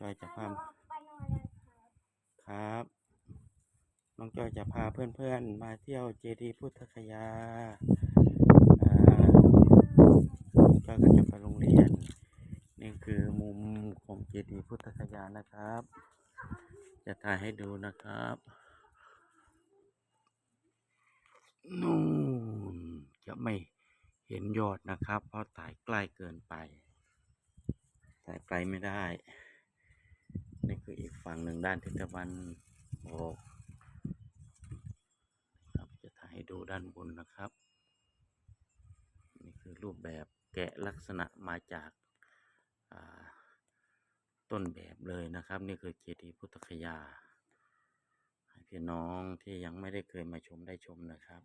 จอยจะพาไปนอนแล้วครับครับ น้องจอยจะพาเพื่อนๆ มาเที่ยวเจดีย์พุทธคยาอ่าน้องจอยก็จะไปโรงเรียน นี่คือมุมของเจดีย์พุทธคยานะครับ จะถ่ายให้ดูนะครับนู่นจะไม่เห็นยอดนะครับ เพราะถ่ายใกล้เกินไปถ่ายไกลไม่ได้นี่คืออีก ฝั่งหนึ่งด้านทิศตะวันออกครับจะถ่ายดูด้านบนนะครับ นี่คือรูปแบบแกะลักษณะมาจากาต้นแบบเลยนะครับ นี่คือเจดีย์พุทธคยาให้พี่น้องที่ยังไม่ได้เคยมาชมได้ชมนะครับ